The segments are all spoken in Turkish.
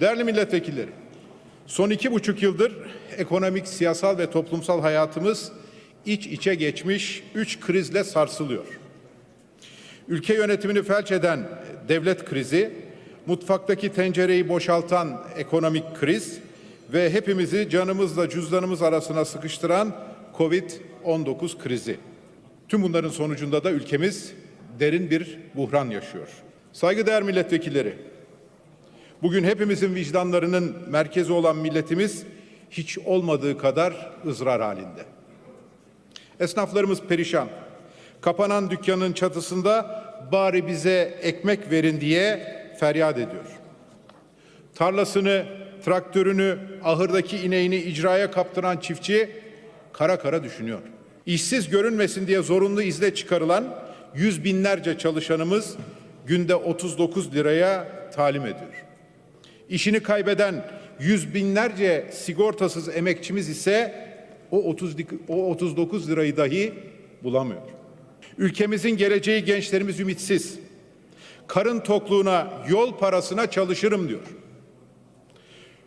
Değerli milletvekilleri, son iki buçuk yıldır ekonomik, siyasal ve toplumsal hayatımız iç içe geçmiş üç krizle sarsılıyor. Ülke yönetimini felç eden devlet krizi, mutfaktaki tencereyi boşaltan ekonomik kriz ve hepimizi canımızla cüzdanımız arasına sıkıştıran Covid-19 krizi. Tüm bunların sonucunda da ülkemiz derin bir buhran yaşıyor. Saygıdeğer milletvekilleri, bugün hepimizin vicdanlarının merkezi olan milletimiz hiç olmadığı kadar ızrar halinde. Esnaflarımız perişan. Kapanan dükkanın çatısında bari bize ekmek verin diye feryat ediyor. Tarlasını, traktörünü, ahırdaki ineğini icraya kaptıran çiftçi kara kara düşünüyor. İşsiz görünmesin diye zorunlu izle çıkarılan yüz binlerce çalışanımız günde 39 liraya talim ediyor. İşini kaybeden yüz binlerce sigortasız emekçimiz ise o 30 o 39 lirayı dahi bulamıyor. Ülkemizin geleceği gençlerimiz ümitsiz. Karın tokluğuna, yol parasına çalışırım diyor.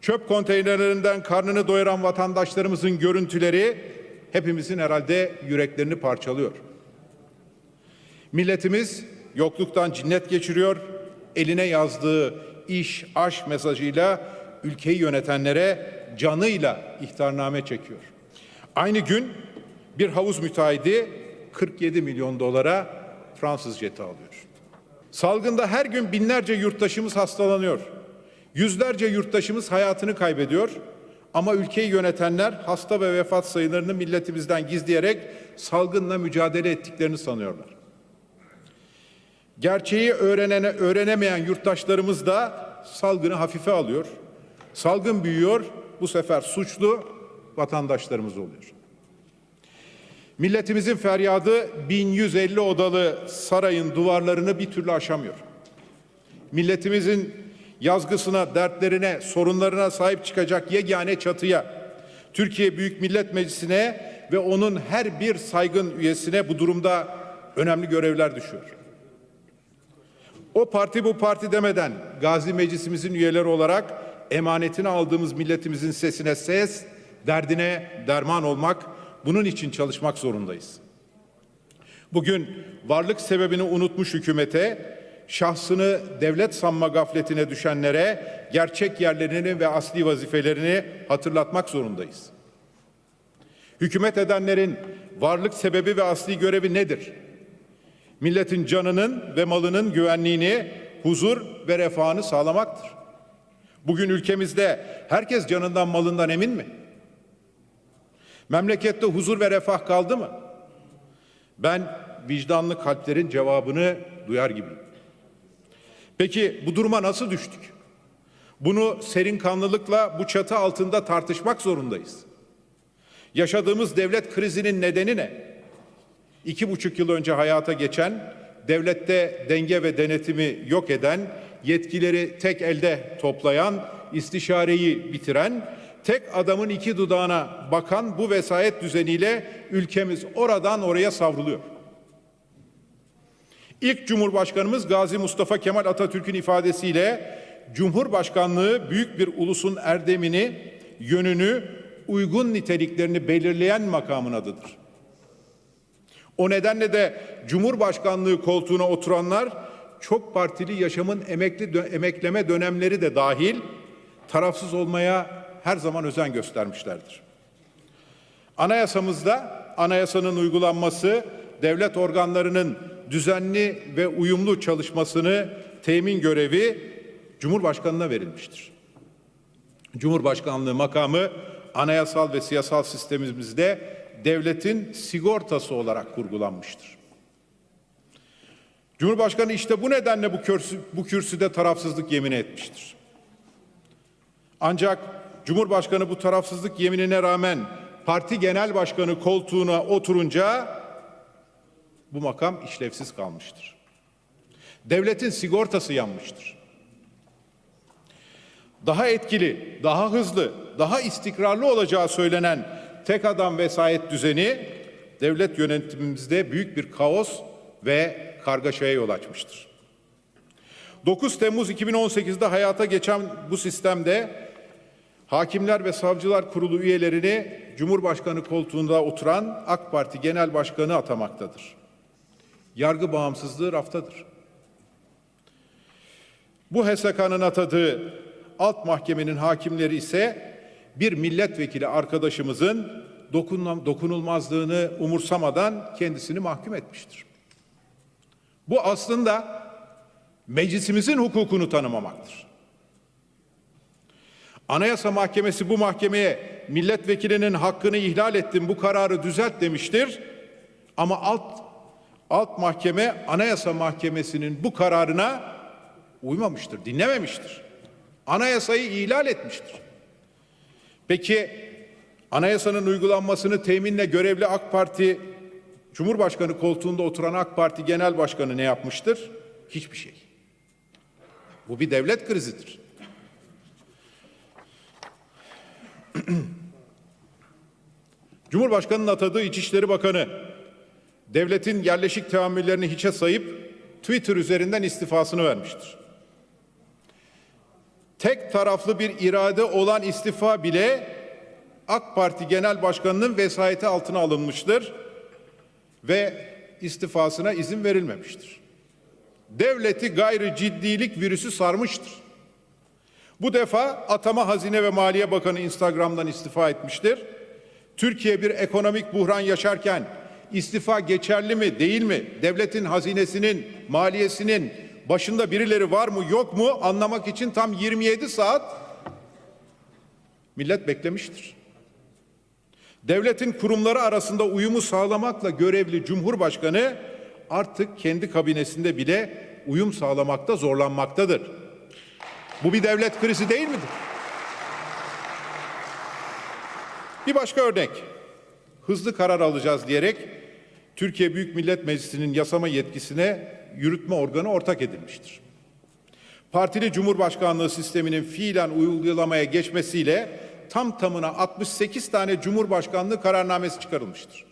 Çöp konteynerlerinden karnını doyuran vatandaşlarımızın görüntüleri hepimizin herhalde yüreklerini parçalıyor. Milletimiz yokluktan cinnet geçiriyor, eline yazdığı iş, aş mesajıyla ülkeyi yönetenlere canıyla ihtarname çekiyor. Aynı gün bir havuz müteahhidi 47 milyon dolara Fransız jeti alıyor. Salgında her gün binlerce yurttaşımız hastalanıyor. Yüzlerce yurttaşımız hayatını kaybediyor. Ama ülkeyi yönetenler hasta ve vefat sayılarını milletimizden gizleyerek salgınla mücadele ettiklerini sanıyorlar. Gerçeği öğrenene, öğrenemeyen yurttaşlarımız da salgını hafife alıyor. Salgın büyüyor, bu sefer suçlu vatandaşlarımız oluyor. Milletimizin feryadı 1150 odalı sarayın duvarlarını bir türlü aşamıyor. Milletimizin yazgısına, dertlerine, sorunlarına sahip çıkacak yegane çatıya, Türkiye Büyük Millet Meclisi'ne ve onun her bir saygın üyesine bu durumda önemli görevler düşüyor. O parti bu parti demeden Gazi Meclisimizin üyeleri olarak emanetini aldığımız milletimizin sesine ses, derdine derman olmak, bunun için çalışmak zorundayız. Bugün varlık sebebini unutmuş hükümete, şahsını devlet sanma gafletine düşenlere gerçek yerlerini ve asli vazifelerini hatırlatmak zorundayız. Hükümet edenlerin varlık sebebi ve asli görevi nedir? Milletin canının ve malının güvenliğini, huzur ve refahını sağlamaktır. Bugün ülkemizde herkes canından malından emin mi? Memlekette huzur ve refah kaldı mı? Ben vicdanlı kalplerin cevabını duyar gibiyim. Peki bu duruma nasıl düştük? Bunu serin kanlılıkla bu çatı altında tartışmak zorundayız. Yaşadığımız devlet krizinin nedeni ne? İki buçuk yıl önce hayata geçen, devlette denge ve denetimi yok eden, yetkileri tek elde toplayan, istişareyi bitiren, tek adamın iki dudağına bakan bu vesayet düzeniyle ülkemiz oradan oraya savruluyor. İlk Cumhurbaşkanımız Gazi Mustafa Kemal Atatürk'ün ifadesiyle Cumhurbaşkanlığı büyük bir ulusun erdemini, yönünü, uygun niteliklerini belirleyen makamın adıdır. O nedenle de Cumhurbaşkanlığı koltuğuna oturanlar çok partili yaşamın emekli emekleme dönemleri de dahil tarafsız olmaya her zaman özen göstermişlerdir. Anayasamızda anayasanın uygulanması devlet organlarının düzenli ve uyumlu çalışmasını temin görevi Cumhurbaşkanına verilmiştir. Cumhurbaşkanlığı makamı anayasal ve siyasal sistemimizde devletin sigortası olarak kurgulanmıştır. Cumhurbaşkanı işte bu nedenle bu, kürsü, bu kürsüde tarafsızlık yemini etmiştir. Ancak Cumhurbaşkanı bu tarafsızlık yeminine rağmen parti genel başkanı koltuğuna oturunca bu makam işlevsiz kalmıştır. Devletin sigortası yanmıştır. Daha etkili, daha hızlı, daha istikrarlı olacağı söylenen tek adam vesayet düzeni devlet yönetimimizde büyük bir kaos ve kargaşaya yol açmıştır. 9 Temmuz 2018'de hayata geçen bu sistemde Hakimler ve Savcılar Kurulu üyelerini Cumhurbaşkanı koltuğunda oturan AK Parti Genel Başkanı atamaktadır. Yargı bağımsızlığı raftadır. Bu HSK'nın atadığı alt mahkemenin hakimleri ise bir milletvekili arkadaşımızın dokunulmaz- dokunulmazlığını umursamadan kendisini mahkum etmiştir. Bu aslında meclisimizin hukukunu tanımamaktır. Anayasa Mahkemesi bu mahkemeye milletvekilinin hakkını ihlal ettim bu kararı düzelt demiştir. Ama alt alt mahkeme Anayasa Mahkemesi'nin bu kararına uymamıştır, dinlememiştir. Anayasayı ihlal etmiştir. Peki anayasanın uygulanmasını teminle görevli AK Parti Cumhurbaşkanı koltuğunda oturan AK Parti Genel Başkanı ne yapmıştır? Hiçbir şey. Bu bir devlet krizidir. Cumhurbaşkanının atadığı İçişleri Bakanı devletin yerleşik teamüllerini hiçe sayıp Twitter üzerinden istifasını vermiştir. Tek taraflı bir irade olan istifa bile AK Parti Genel Başkanı'nın vesayeti altına alınmıştır ve istifasına izin verilmemiştir. Devleti gayrı ciddilik virüsü sarmıştır. Bu defa Atama Hazine ve Maliye Bakanı Instagram'dan istifa etmiştir. Türkiye bir ekonomik buhran yaşarken istifa geçerli mi değil mi? Devletin hazinesinin, maliyesinin başında birileri var mı yok mu anlamak için tam 27 saat millet beklemiştir. Devletin kurumları arasında uyumu sağlamakla görevli Cumhurbaşkanı artık kendi kabinesinde bile uyum sağlamakta zorlanmaktadır. Bu bir devlet krizi değil midir? Bir başka örnek. Hızlı karar alacağız diyerek Türkiye Büyük Millet Meclisi'nin yasama yetkisine yürütme organı ortak edilmiştir. Partili Cumhurbaşkanlığı sisteminin fiilen uygulamaya geçmesiyle tam tamına 68 tane Cumhurbaşkanlığı kararnamesi çıkarılmıştır.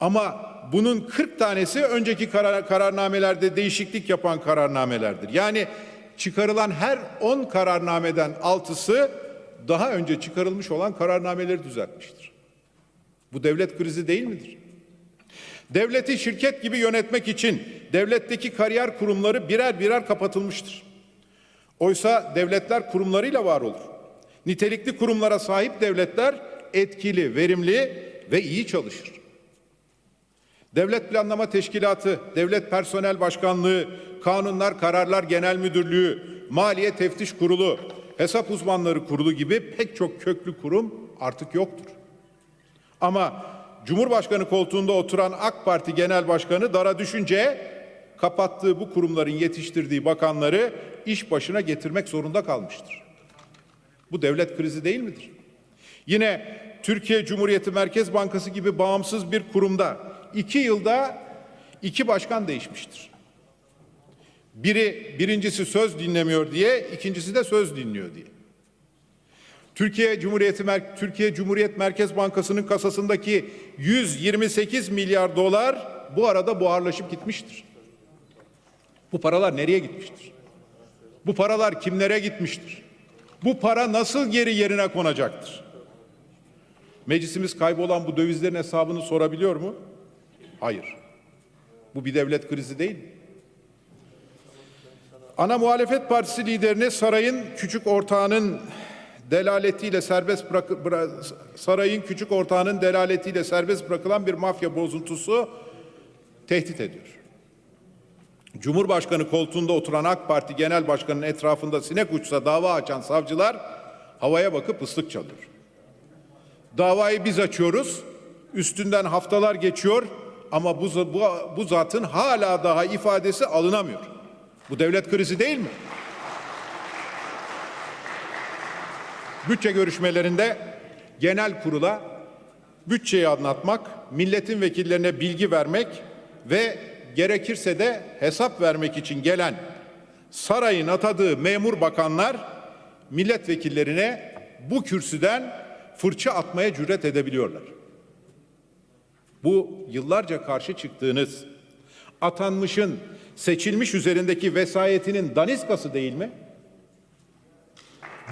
Ama bunun 40 tanesi önceki karar, kararnamelerde değişiklik yapan kararnamelerdir. Yani çıkarılan her 10 kararnameden 6'sı daha önce çıkarılmış olan kararnameleri düzeltmiştir. Bu devlet krizi değil midir? Devleti şirket gibi yönetmek için devletteki kariyer kurumları birer birer kapatılmıştır. Oysa devletler kurumlarıyla var olur. Nitelikli kurumlara sahip devletler etkili, verimli ve iyi çalışır. Devlet Planlama Teşkilatı, Devlet Personel Başkanlığı, Kanunlar Kararlar Genel Müdürlüğü, Maliye Teftiş Kurulu, Hesap Uzmanları Kurulu gibi pek çok köklü kurum artık yoktur. Ama Cumhurbaşkanı koltuğunda oturan AK Parti Genel Başkanı dara düşünce kapattığı bu kurumların yetiştirdiği bakanları iş başına getirmek zorunda kalmıştır. Bu devlet krizi değil midir? Yine Türkiye Cumhuriyeti Merkez Bankası gibi bağımsız bir kurumda iki yılda iki başkan değişmiştir. Biri birincisi söz dinlemiyor diye, ikincisi de söz dinliyor diye. Türkiye Cumhuriyeti Mer Türkiye Cumhuriyet Merkez Bankası'nın kasasındaki 128 milyar dolar bu arada buharlaşıp gitmiştir. Bu paralar nereye gitmiştir? Bu paralar kimlere gitmiştir? Bu para nasıl geri yerine konacaktır? Meclisimiz kaybolan bu dövizlerin hesabını sorabiliyor mu? Hayır. Bu bir devlet krizi değil? Ana muhalefet partisi liderini sarayın küçük ortağının delaletiyle serbest bırak bıra- sarayın küçük ortağının delaletiyle serbest bırakılan bir mafya bozuntusu tehdit ediyor. Cumhurbaşkanı koltuğunda oturan AK Parti Genel Başkanı'nın etrafında sinek uçsa dava açan savcılar havaya bakıp ıslık çalıyor. Davayı biz açıyoruz. Üstünden haftalar geçiyor ama bu, bu, bu zatın hala daha ifadesi alınamıyor. Bu devlet krizi değil mi? Bütçe görüşmelerinde genel kurula bütçeyi anlatmak, milletin vekillerine bilgi vermek ve gerekirse de hesap vermek için gelen sarayın atadığı memur bakanlar milletvekillerine bu kürsüden fırça atmaya cüret edebiliyorlar. Bu yıllarca karşı çıktığınız atanmışın seçilmiş üzerindeki vesayetinin daniskası değil mi?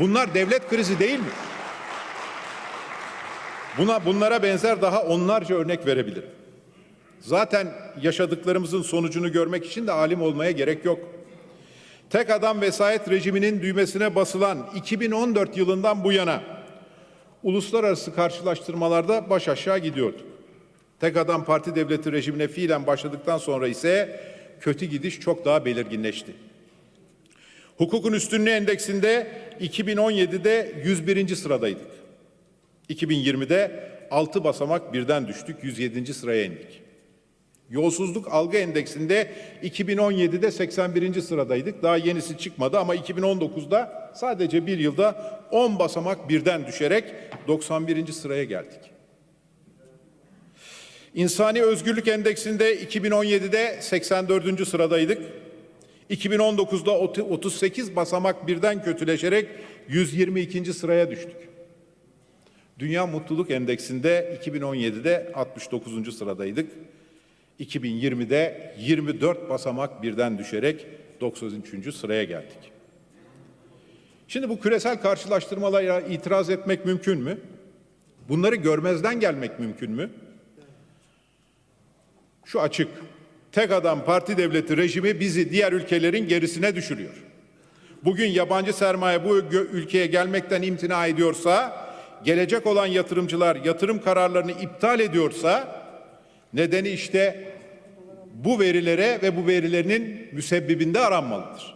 Bunlar devlet krizi değil mi? Buna bunlara benzer daha onlarca örnek verebilirim. Zaten yaşadıklarımızın sonucunu görmek için de alim olmaya gerek yok. Tek adam vesayet rejiminin düğmesine basılan 2014 yılından bu yana uluslararası karşılaştırmalarda baş aşağı gidiyorduk. Tek adam parti devleti rejimine fiilen başladıktan sonra ise kötü gidiş çok daha belirginleşti. Hukukun üstünlüğü endeksinde 2017'de 101. sıradaydık. 2020'de 6 basamak birden düştük, 107. sıraya indik. Yolsuzluk algı endeksinde 2017'de 81. sıradaydık. Daha yenisi çıkmadı ama 2019'da sadece bir yılda 10 basamak birden düşerek 91. sıraya geldik. İnsani Özgürlük Endeksinde 2017'de 84. sıradaydık. 2019'da 38 basamak birden kötüleşerek 122. sıraya düştük. Dünya Mutluluk Endeksinde 2017'de 69. sıradaydık. 2020'de 24 basamak birden düşerek 93. sıraya geldik. Şimdi bu küresel karşılaştırmalara itiraz etmek mümkün mü? Bunları görmezden gelmek mümkün mü? Şu açık. Tek adam parti devleti rejimi bizi diğer ülkelerin gerisine düşürüyor. Bugün yabancı sermaye bu ülkeye gelmekten imtina ediyorsa, gelecek olan yatırımcılar yatırım kararlarını iptal ediyorsa, nedeni işte bu verilere ve bu verilerinin müsebbibinde aranmalıdır.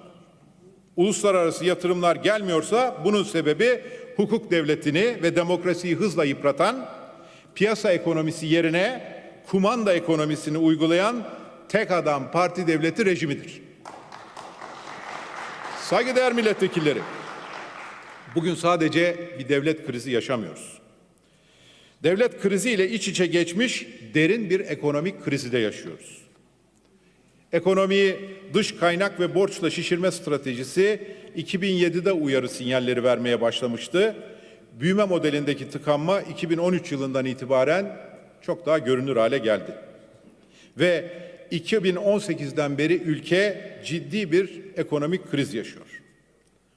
Uluslararası yatırımlar gelmiyorsa bunun sebebi hukuk devletini ve demokrasiyi hızla yıpratan, piyasa ekonomisi yerine kumanda ekonomisini uygulayan tek adam parti devleti rejimidir. Saygıdeğer milletvekilleri, bugün sadece bir devlet krizi yaşamıyoruz. Devlet kriziyle iç içe geçmiş derin bir ekonomik krizi de yaşıyoruz. Ekonomiyi dış kaynak ve borçla şişirme stratejisi 2007'de uyarı sinyalleri vermeye başlamıştı. Büyüme modelindeki tıkanma 2013 yılından itibaren çok daha görünür hale geldi. Ve 2018'den beri ülke ciddi bir ekonomik kriz yaşıyor.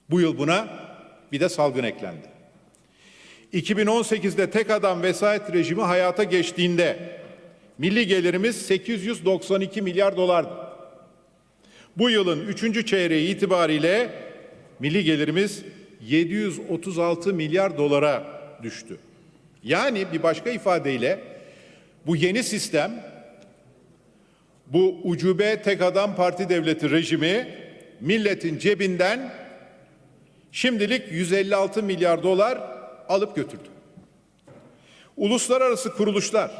Bu yıl buna bir de salgın eklendi. 2018'de tek adam vesayet rejimi hayata geçtiğinde milli gelirimiz 892 milyar dolardı. Bu yılın üçüncü çeyreği itibariyle milli gelirimiz 736 milyar dolara düştü. Yani bir başka ifadeyle bu yeni sistem, bu ucube tek adam parti devleti rejimi milletin cebinden şimdilik 156 milyar dolar alıp götürdü. Uluslararası kuruluşlar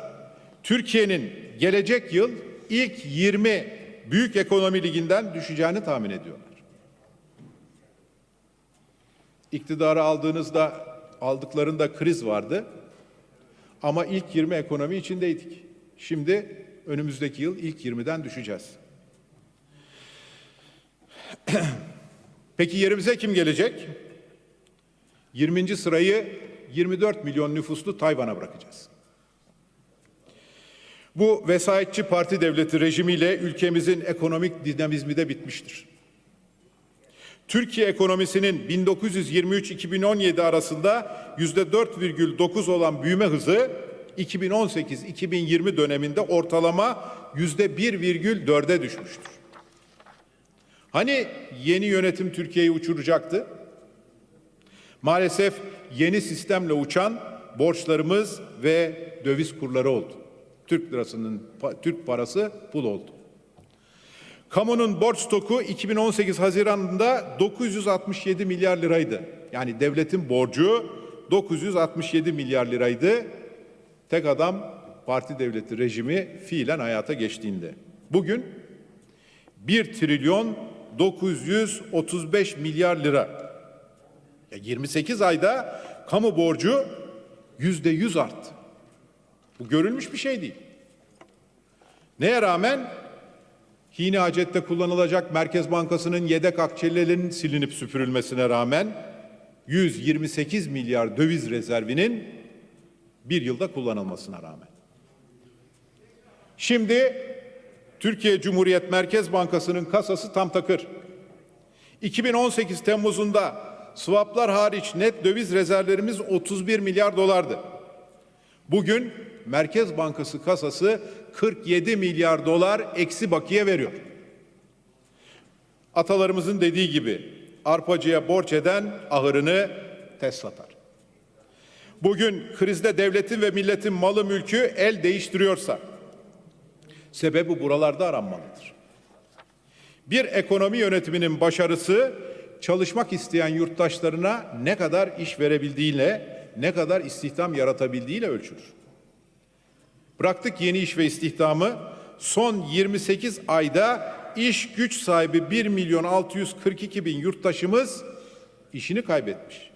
Türkiye'nin gelecek yıl ilk 20 büyük ekonomi liginden düşeceğini tahmin ediyorlar. İktidarı aldığınızda aldıklarında kriz vardı. Ama ilk 20 ekonomi içindeydik. Şimdi önümüzdeki yıl ilk 20'den düşeceğiz. Peki yerimize kim gelecek? 20. sırayı 24 milyon nüfuslu Tayvan'a bırakacağız. Bu vesayetçi parti devleti rejimiyle ülkemizin ekonomik dinamizmi de bitmiştir. Türkiye ekonomisinin 1923-2017 arasında yüzde 4,9 olan büyüme hızı 2018-2020 döneminde ortalama yüzde 1,4'e düşmüştür. Hani yeni yönetim Türkiye'yi uçuracaktı? Maalesef yeni sistemle uçan borçlarımız ve döviz kurları oldu. Türk lirasının Türk parası pul oldu. Kamunun borç stoku 2018 Haziran'ında 967 milyar liraydı. Yani devletin borcu 967 milyar liraydı. Tek adam parti devleti rejimi fiilen hayata geçtiğinde. Bugün 1 trilyon 935 milyar lira. Ya 28 ayda kamu borcu yüzde yüz arttı. Bu görülmüş bir şey değil. Neye rağmen Hine hacette kullanılacak Merkez Bankası'nın yedek akçelerinin silinip süpürülmesine rağmen 128 milyar döviz rezervinin bir yılda kullanılmasına rağmen. Şimdi Türkiye Cumhuriyet Merkez Bankası'nın kasası tam takır. 2018 Temmuz'unda swaplar hariç net döviz rezervlerimiz 31 milyar dolardı. Bugün Merkez Bankası kasası 47 milyar dolar eksi bakiye veriyor. Atalarımızın dediği gibi arpacıya borç eden ahırını tez satar. Bugün krizde devletin ve milletin malı mülkü el değiştiriyorsa sebebi buralarda aranmalıdır. Bir ekonomi yönetiminin başarısı çalışmak isteyen yurttaşlarına ne kadar iş verebildiğiyle, ne kadar istihdam yaratabildiğiyle ölçülür. Bıraktık yeni iş ve istihdamı son 28 ayda iş güç sahibi 1 milyon 642 bin yurttaşımız işini kaybetmiş.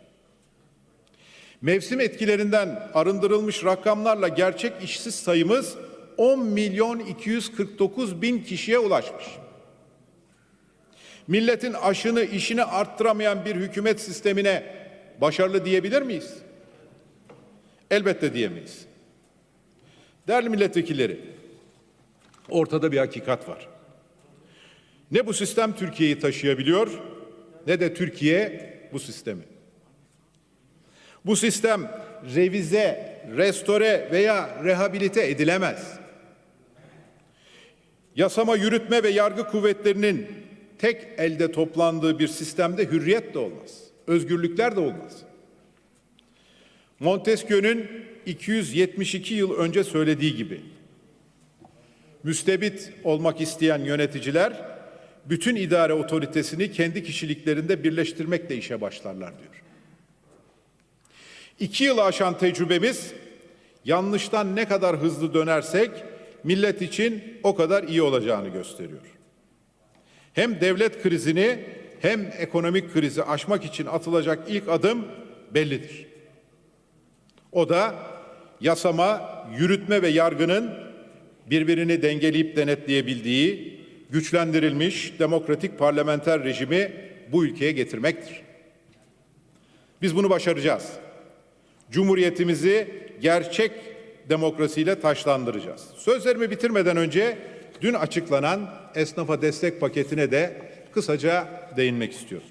Mevsim etkilerinden arındırılmış rakamlarla gerçek işsiz sayımız 10 milyon 249 bin kişiye ulaşmış. Milletin aşını işini arttıramayan bir hükümet sistemine başarılı diyebilir miyiz? Elbette diyemeyiz. Değerli milletvekilleri, ortada bir hakikat var. Ne bu sistem Türkiye'yi taşıyabiliyor ne de Türkiye bu sistemi. Bu sistem revize, restore veya rehabilite edilemez. Yasama, yürütme ve yargı kuvvetlerinin tek elde toplandığı bir sistemde hürriyet de olmaz. Özgürlükler de olmaz. Montesquieu'nun 272 yıl önce söylediği gibi müstebit olmak isteyen yöneticiler bütün idare otoritesini kendi kişiliklerinde birleştirmekle işe başlarlar diyor. İki yılı aşan tecrübemiz yanlıştan ne kadar hızlı dönersek millet için o kadar iyi olacağını gösteriyor. Hem devlet krizini hem ekonomik krizi aşmak için atılacak ilk adım bellidir. O da yasama, yürütme ve yargının birbirini dengeleyip denetleyebildiği güçlendirilmiş demokratik parlamenter rejimi bu ülkeye getirmektir. Biz bunu başaracağız. Cumhuriyetimizi gerçek demokrasiyle taşlandıracağız. Sözlerimi bitirmeden önce dün açıklanan esnafa destek paketine de kısaca değinmek istiyorum.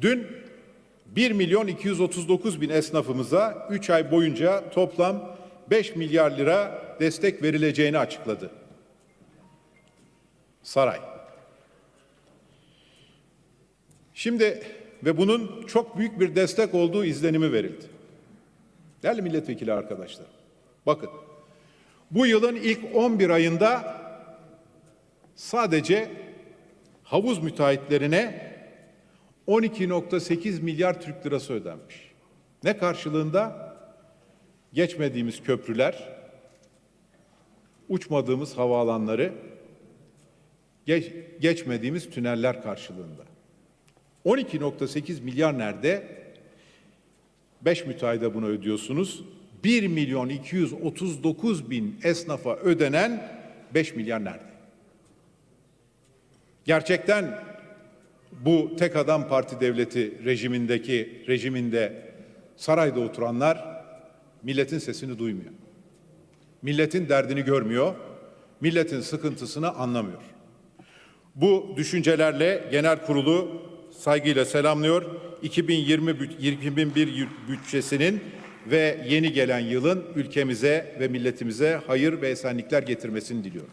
Dün 1 milyon 239 bin esnafımıza 3 ay boyunca toplam 5 milyar lira destek verileceğini açıkladı. Saray. Şimdi ve bunun çok büyük bir destek olduğu izlenimi verildi. Değerli milletvekili arkadaşlar, bakın bu yılın ilk 11 ayında sadece havuz müteahhitlerine 12.8 milyar Türk lirası ödenmiş. Ne karşılığında? Geçmediğimiz köprüler, uçmadığımız havaalanları, geç, geçmediğimiz tüneller karşılığında. 12.8 milyar nerede? 5 müteahhide bunu ödüyorsunuz. 1 milyon 239 bin esnafa ödenen 5 milyar nerede? Gerçekten bu tek adam parti devleti rejimindeki rejiminde sarayda oturanlar milletin sesini duymuyor. Milletin derdini görmüyor. Milletin sıkıntısını anlamıyor. Bu düşüncelerle genel kurulu saygıyla selamlıyor. 2020 büt- 2001 bütçesinin ve yeni gelen yılın ülkemize ve milletimize hayır ve esenlikler getirmesini diliyorum.